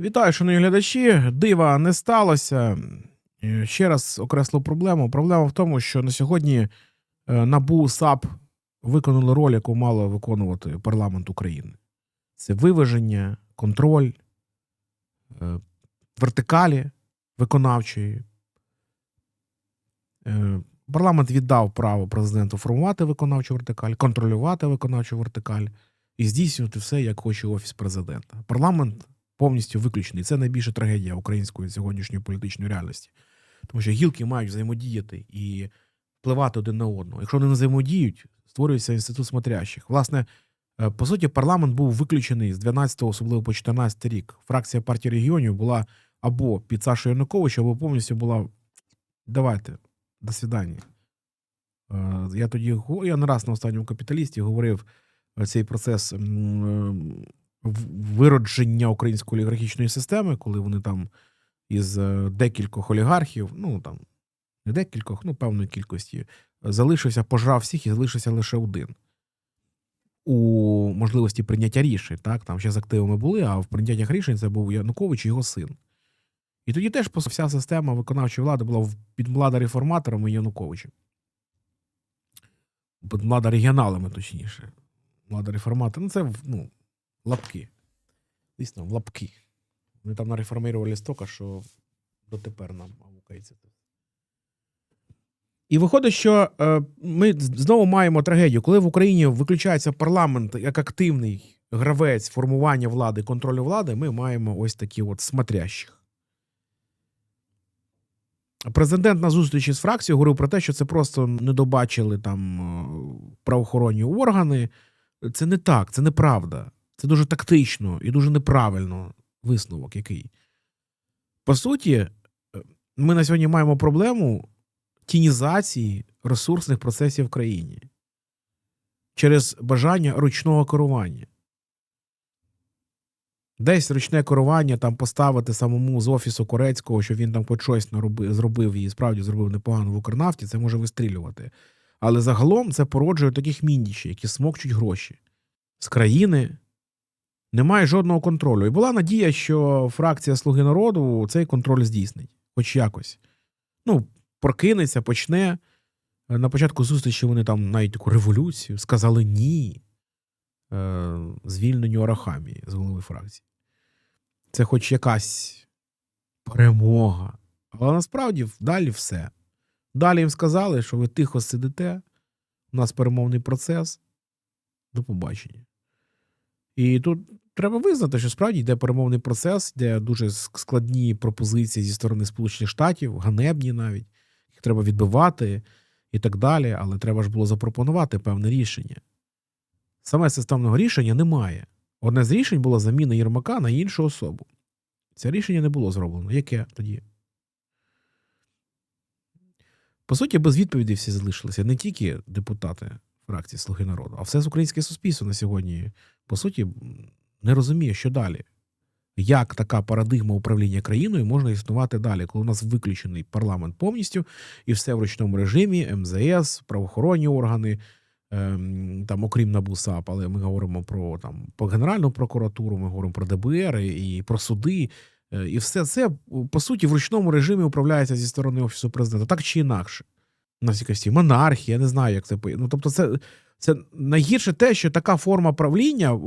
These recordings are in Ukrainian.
Вітаю, шановні глядачі. Дива не сталося. Е, Ще раз окреслив проблему. Проблема в тому, що на сьогодні е, НАБУ САП виконали роль, яку мало виконувати парламент України. Це виваження, контроль, е, вертикалі виконавчої. Парламент віддав право президенту формувати виконавчу вертикаль, контролювати виконавчу вертикаль і здійснювати все, як хоче офіс президента. Парламент повністю виключений. Це найбільша трагедія української сьогоднішньої політичної реальності. Тому що гілки мають взаємодіяти і впливати один на одного. Якщо вони не взаємодіють, створюється інститут смотрящих. Власне, е, по суті, парламент був виключений з 12-го, особливо по 14 рік. Фракція партії регіонів була або під Сашою Януковича, або повністю була. Давайте, до свидання. Е, Я тоді я не раз на останньому капіталісті говорив е, цей процес виродження української олігархічної системи, коли вони там із е, декількох олігархів, ну там не декількох, ну певної кількості, залишився, пожрав всіх і залишився лише один. У можливості прийняття рішень, так, там ще з активами були, а в прийняттях рішень це був Янукович і його син. І тоді теж вся система виконавчої влади була в- під влада реформаторами Януковичем. Під влада регіоналами, точніше. Влада реформаторами. Ну, це ну, лапки. Дійсно, лапки. Вони там нареформували стільки, що дотепер нам аукається. І виходить, що е, ми знову маємо трагедію, коли в Україні виключається парламент як активний гравець формування влади, контролю влади, ми маємо ось такі от смотрящих. Президент на зустрічі з фракцією говорив про те, що це просто не добачили там е, правоохоронні органи. Це не так, це неправда. Це дуже тактично і дуже неправильно висновок який. По суті, е, ми на сьогодні маємо проблему тінізації ресурсних процесів в країні через бажання ручного керування. Десь ручне керування там поставити самому з офісу Корецького, що він там хоч щось нароби- зробив і справді зробив непогано в Укрнафті, це може вистрілювати. Але загалом це породжує таких міндічів, які смокчуть гроші з країни. Немає жодного контролю. І була надія, що фракція Слуги народу цей контроль здійснить, хоч якось. Ну, прокинеться, почне. На початку зустрічі вони там навіть таку революцію сказали ні е, звільненню Арахамії з голови фракції. Це хоч якась перемога. Але насправді далі все. Далі їм сказали, що ви тихо сидите, у нас перемовний процес. До побачення. І тут треба визнати, що справді йде перемовний процес, де дуже складні пропозиції зі сторони Сполучених Штатів, ганебні навіть, їх треба відбивати і так далі, але треба ж було запропонувати певне рішення. Саме системного рішення немає. Одне з рішень було заміна Єрмака на іншу особу. Це рішення не було зроблено. Яке тоді? По суті, без відповіді всі залишилися не тільки депутати фракції Слуги народу, а все українське суспільство на сьогодні, по суті, не розуміє, що далі. Як така парадигма управління країною можна існувати далі, коли у нас виключений парламент повністю і все в ручному режимі, МЗС, правоохоронні органи, ем, там, окрім НАБУ САП, але ми говоримо про там по Генеральну прокуратуру, ми говоримо про ДБР і про суди. Е, І все це, по суті, в ручному режимі управляється зі сторони Офісу президента, так чи інакше. У нас якась і монархія, я не знаю, як це Ну, тобто, це, це найгірше те, що така форма правління, е,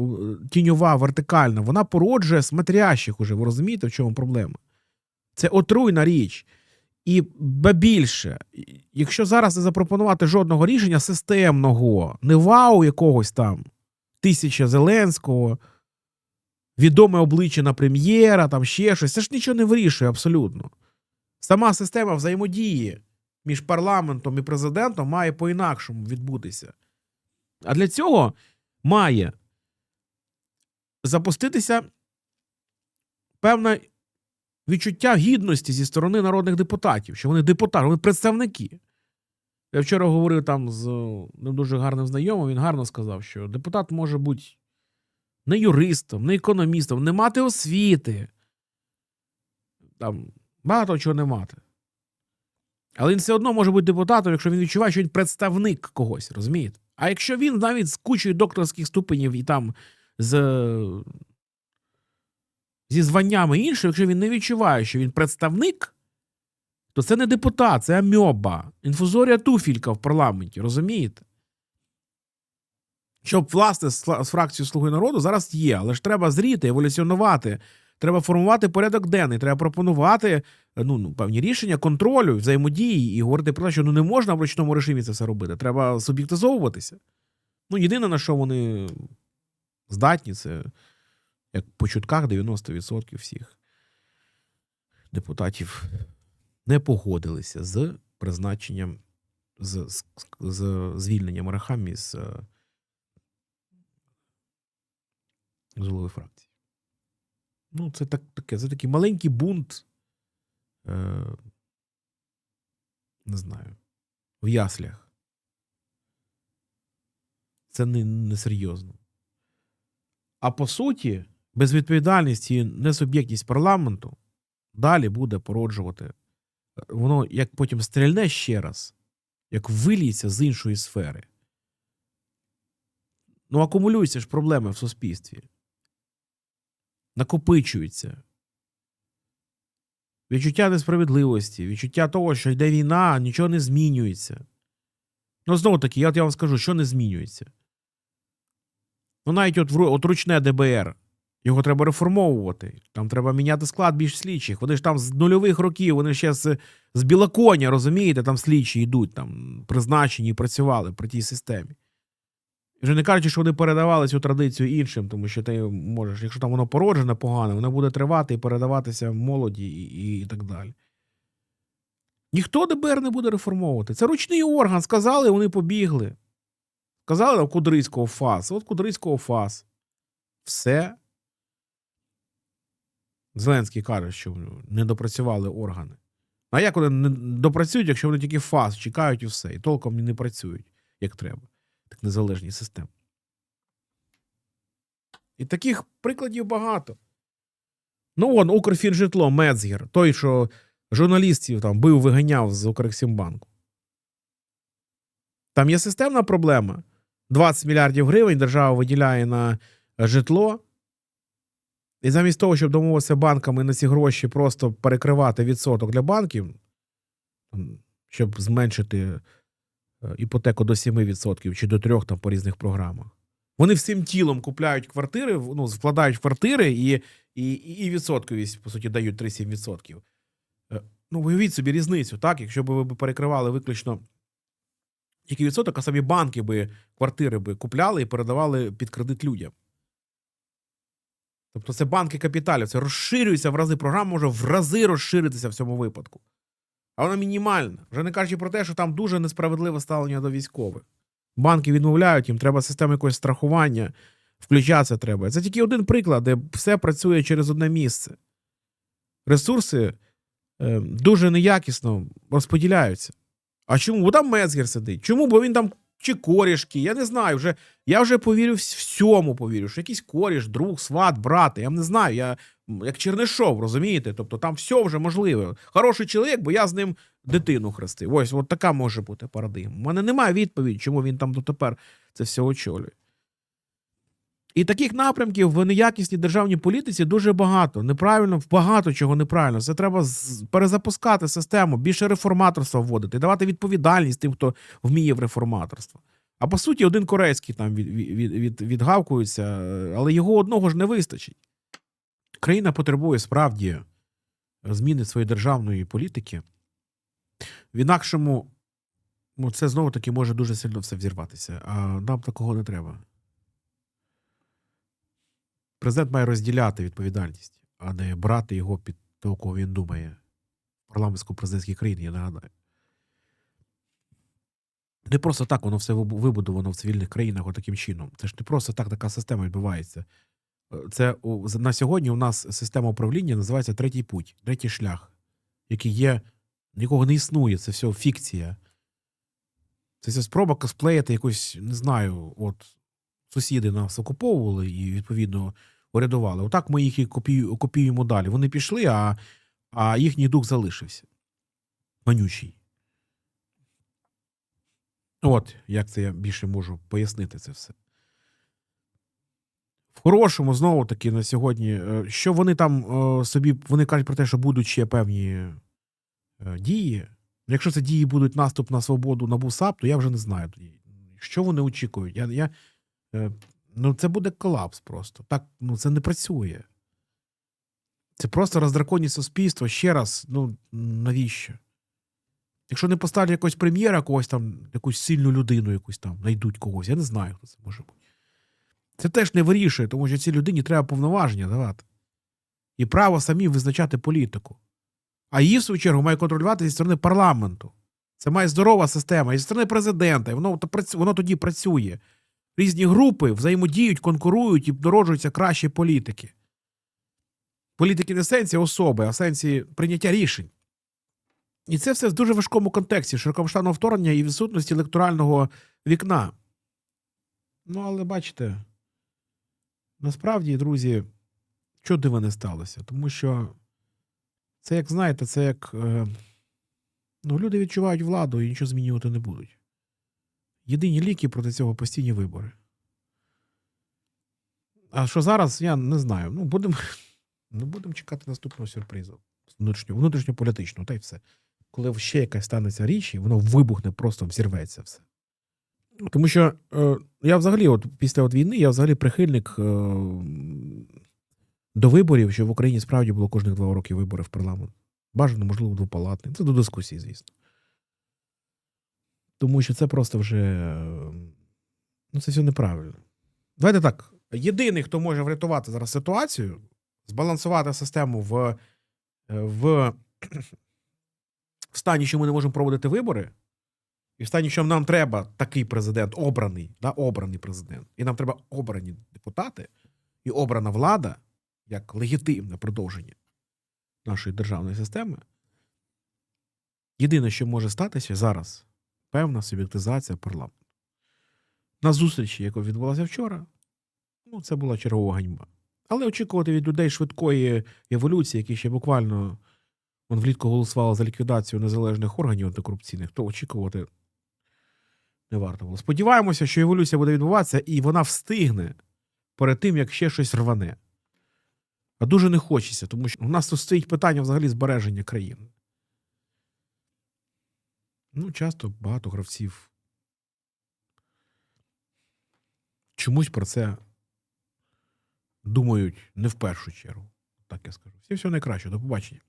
тіньова, вертикальна, вона породжує смотрящих уже. Ви розумієте, в чому проблема? Це отруйна річ. І ба більше, якщо зараз не запропонувати жодного рішення системного, не вау якогось там тисяча Зеленського, відоме обличчя на прем'єра, там ще щось, це ж нічого не вирішує абсолютно. Сама система взаємодії між парламентом і президентом має по-інакшому відбутися. А для цього має запуститися певне відчуття гідності зі сторони народних депутатів, що вони депутати, вони представники. Я вчора говорив там з е, не дуже гарним знайомим, він гарно сказав, що депутат може бути не юристом, не економістом, не мати освіти. Там багато чого не мати. Але він все одно може бути депутатом, якщо він відчуває, що він представник когось, розумієте? А якщо він навіть з кучою докторських ступенів і там з зі званнями іншим, якщо він не відчуває, що він представник, то це не депутат, це амьоба, інфузорія туфілька в парламенті, розумієте? Щоб, власне, з фракцією Слуги народу зараз є, але ж треба зріти, еволюціонувати, треба формувати порядок денний, треба пропонувати ну, ну, певні рішення контролю, взаємодії і говорити про те, що ну, не можна в ручному режимі це все робити. Треба суб'єктизовуватися. Ну, єдине, на що вони здатні, це як по чутках 90% всіх депутатів не погодилися з призначенням, з, з, з звільненням Арахамі з, е, з фракції. Ну, це так, таке, це такий маленький бунт. Е, не знаю, в яслях. Це не, не серйозно. А по суті, безвідповідальність і несуб'єктність парламенту далі буде породжувати. Воно як потім стрільне ще раз, як виліється з іншої сфери. Ну, акумулюються ж проблеми в суспільстві. Накопичуються. Відчуття несправедливості, відчуття того, що йде війна, нічого не змінюється. Ну, знову таки, я, я вам скажу, що не змінюється. Ну, навіть от, от ручне ДБР. Його треба реформовувати. Там треба міняти склад більш слідчих. Вони ж там з нульових років, вони ще з, з білоконя, розумієте, там слідчі йдуть, там призначені і працювали при тій системі. Вже не кажучи, що вони передавали цю традицію іншим, тому що ти можеш, якщо там воно породжене погано, воно буде тривати і передаватися молоді і, і, так далі. Ніхто ДБР не буде реформовувати. Це ручний орган. Сказали, вони побігли. Сказали Кудрицького ФАС. От Кудрицького ФАС. Все. Зеленський каже, що не допрацювали органи. А як вони не допрацюють, якщо вони тільки ФАС чекають і все, і толком не працюють, як треба. Так незалежні системи. І таких прикладів багато. Ну, он, Укрфінжитло, Мецгер, той, що журналістів там бив, виганяв з Укрексімбанку. Там є системна проблема. 20 мільярдів гривень держава виділяє на житло. І замість того, щоб домовитися банками на ці гроші просто перекривати відсоток для банків, щоб зменшити е, іпотеку до 7% чи до 3% там, по різних програмах. Вони всім тілом купляють квартири, ну, вкладають квартири і, і, і відсотковість, по суті, дають 3-7%. Е, Ну, уявіть собі різницю, так? Якщо б ви перекривали виключно тільки відсоток, а самі банки би квартири би купляли і передавали під кредит людям. Тобто це банки капіталів, це розширюється в рази. Програма може в рази розширитися в цьому випадку. А вона мінімальна. Вже не кажучи про те, що там дуже несправедливе ставлення до військових. Банки відмовляють їм, треба система якогось страхування, включатися треба. Це тільки один приклад, де все працює через одне місце. Ресурси е, дуже неякісно розподіляються. А чому? Бо там Мецгер сидить. Чому? Бо він там чи корішки, я не знаю. Вже, я вже повірю всьому повірю, що якийсь коріш, друг, сват, брат, я не знаю. Я як Чернишов, розумієте? Тобто там все вже можливе. Хороший чоловік, бо я з ним дитину хрестив. Ось от така може бути парадигма. У мене немає відповіді, чому він там дотепер це все очолює. І таких напрямків в неякісній державній політиці дуже багато. Неправильно, багато чого неправильно. Це треба перезапускати систему, більше реформаторства вводити, давати відповідальність тим, хто вміє в реформаторство. А по суті, один корейський там від, від, від, відгавкується, але його одного ж не вистачить. Країна потребує справді зміни своєї державної політики. В інакшому ну, це знову таки може дуже сильно все взірватися. А нам такого не треба. Президент має розділяти відповідальність, а не брати його під того, кого він думає. Парламентсько-президентській країні, я нагадаю. Не просто так воно все вибудовано в цивільних країнах таким чином. Це ж не просто так така система відбувається. Е, Це на сьогодні у нас система управління називається третій путь, третій шлях, який є, нікого не існує, це все фікція. Це все спроба косплеїти якусь, не знаю, от сусіди нас окуповували і відповідно урядували. Отак ми їх і копію, копіюємо далі. Вони пішли, а, а їхній дух залишився. Манючий. От як це я більше можу пояснити це все. в хорошому знову таки на сьогодні, е, що вони там е, собі вони кажуть про те, що будуть ще певні е, дії. Якщо це дії будуть наступ на свободу на БУСАП, то я вже не знаю. Що вони очікують? Я, я, ну, це буде колапс просто. Так, ну, це не працює. Це просто роздраконні суспільство. Ще раз, ну навіщо? Якщо не поставлять якогось прем'єра, когось там, якусь сильну людину, якусь там, знайдуть когось, я не знаю, хто це може бути. Це теж не вирішує, тому що цій людині треба повноваження давати. І право самі визначати політику. А її, в свою чергу, має контролювати зі сторони парламенту. Це має здорова система, і зі сторони президента, і воно, воно тоді працює. Різні групи взаємодіють, конкурують і народжуються кращі політики. Політики не в сенсі особи, а в сенсі прийняття рішень. І це все в дуже важкому контексті широкомасштабного вторгнення і відсутності електорального вікна. Ну, але бачите, насправді, друзі, що дива не сталося? Тому що це, як знаєте, це як. Е, ну, люди відчувають владу і нічого змінювати не будуть. Єдині ліки проти цього постійні вибори. А що зараз, я не знаю. Ну, будемо ну, будем чекати наступного сюрпризу. Внутрішнього, внутрішньополітичного, та й все. Коли ще якась станеться річ, і воно вибухне, просто взірветься все. Тому що е, я взагалі, от після от війни, я взагалі прихильник е, до виборів, що в Україні справді було кожних два роки вибори в парламент. Бажано, можливо, двопалатний. Це до дискусії, звісно. Тому що це просто вже. е, Ну, це все неправильно. Давайте так. Єдиний, хто може врятувати зараз ситуацію, збалансувати систему в, е, в, в стані, що ми не можемо проводити вибори, і в стані, що нам треба такий президент, обраний, да, обраний президент, і нам треба обрані депутати, і обрана влада як легітимне продовження нашої державної системи. Єдине, що може статися зараз, певна суб'єктизація парламенту. На зустрічі, яка відбулася вчора, ну, це була чергова ганьба. Але очікувати від людей швидкої еволюції, які ще буквально вон влітку голосували за ліквідацію незалежних органів антикорупційних, то очікувати не варто було. Сподіваємося, що еволюція буде відбуватися, і вона встигне перед тим, як ще щось рване. А дуже не хочеться, тому що у нас тут стоїть питання взагалі збереження країни. Ну, часто багато гравців чомусь про це думають не в першу чергу. Так я скажу. Всім всього найкращого. До побачення.